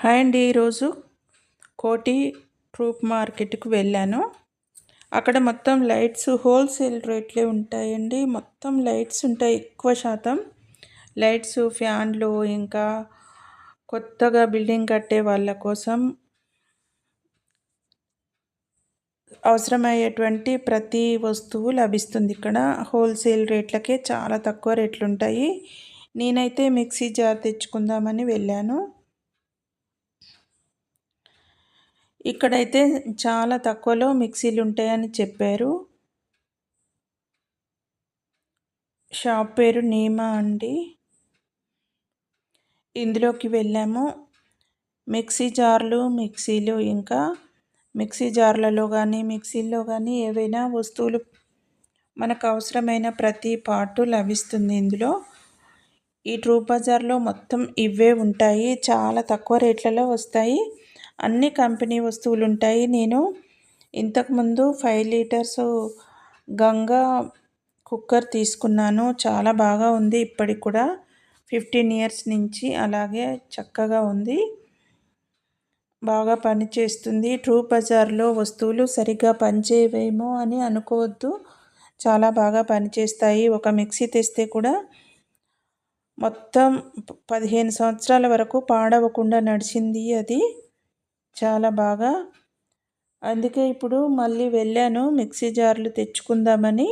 Hi అండి ఈరోజు కోటి ట్రూప్ మార్కెట్కి వెళ్ళాను. అక్కడ మొత్తం లైట్స్ హోల్సేల్ రేట్లే ఉంటాయండి. మొత్తం లైట్స్ ఉంటాయి ఎక్కువ శాతం. లైట్స్ ఫ్యాన్లు ఇంకా కొత్తగా బిల్డింగ్ కట్టే వాళ్ళ కోసం అవసరమయ్యేటువంటి ప్రతి వస్తువు లభిస్తుంది ఇక్కడ. హోల్సేల్ రేట్లకే చాలా తక్కువ రేట్లు ఉంటాయి నేనైతే మిక్సీ జార్ తెచ్చుకుందామని వెళ్ళాను. ఇక్కడైతే చాలా తక్కువలో మిక్సీలు ఉంటాయని చెప్పారు. షాప్ పేరు నీమా అండి. ఇందులోకి వెళ్ళాము. మిక్సీ జార్లు మిక్సీలు ఇంకా మిక్సీ జార్లలో కానీ మిక్సీల్లో కానీ ఏవైనా వస్తువులు మనకు అవసరమైన ప్రతి పార్టు లభిస్తుంది ఇందులో. ఈ ట్రూ బజార్లో మొత్తం ఇవే ఉంటాయి. చాలా తక్కువ రేట్లలో వస్తాయి. అన్ని కంపెనీ వస్తువులు ఉంటాయి నేను ఇంతకుముందు ఫైవ్ లీటర్స్ గంగా కుక్కర్ తీసుకున్నాను. చాలా బాగా ఉంది. ఇప్పటికి కూడా ఫిఫ్టీన్ ఇయర్స్ నుంచి అలాగే చక్కగా ఉంది. బాగా పనిచేస్తుంది ట్రూ బజార్లో వస్తువులు సరిగ్గా పనిచేయవేమో అని అనుకోవద్దు. చాలా బాగా పనిచేస్తాయి ఒక మిక్సీ తెస్తే కూడా మొత్తం పదిహేను సంవత్సరాల వరకు పాడవకుండా నడిచింది అది. చాలా బాగా. అందుకే ఇప్పుడు మళ్ళీ వెళ్ళాను. మిక్సీ జార్లు తెచ్చుకుందామని.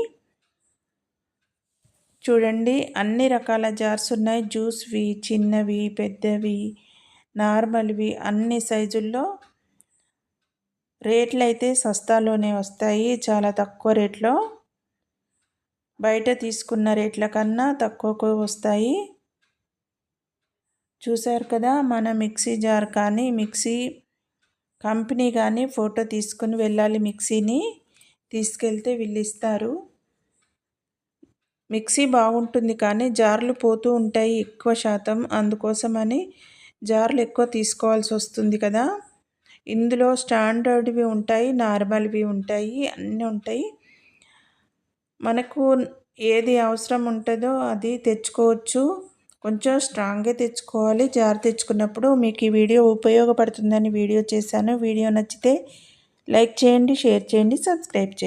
చూడండి అన్ని రకాల జార్స్ ఉన్నాయి. జ్యూస్వి చిన్నవి పెద్దవి నార్మల్వి అన్ని సైజుల్లో. రేట్లు అయితే సస్తాలోనే వస్తాయి. చాలా తక్కువ రేట్లో. బయట తీసుకున్న రేట్ల కన్నా తక్కువకు వస్తాయి. చూశారు కదా మన మిక్సీ జార్ కానీ మిక్సీ కంపెనీ కానీ ఫోటో తీసుకుని వెళ్ళాలి మిక్సీని. తీసుకెళ్తే వీళ్ళు ఇస్తారు మిక్సీ బాగుంటుంది కానీ జార్లు పోతూ ఉంటాయి ఎక్కువ శాతం. అందుకోసమని జార్లు ఎక్కువ తీసుకోవాల్సి వస్తుంది కదా. ఇందులో స్టాండర్డ్వి ఉంటాయి నార్మల్వి ఉంటాయి అన్నీ ఉంటాయి. మనకు ఏది అవసరం ఉంటుందో అది తెచ్చుకోవచ్చు. కొంచెం స్ట్రాంగ్గా తెచ్చుకోవాలి. జార్ తెచ్చుకున్నప్పుడు మీకు ఈ వీడియో ఉపయోగపడుతుందని వీడియో చేశాను. వీడియో నచ్చితే లైక్ చేయండి షేర్ చేయండి సబ్స్క్రైబ్ చేయండి.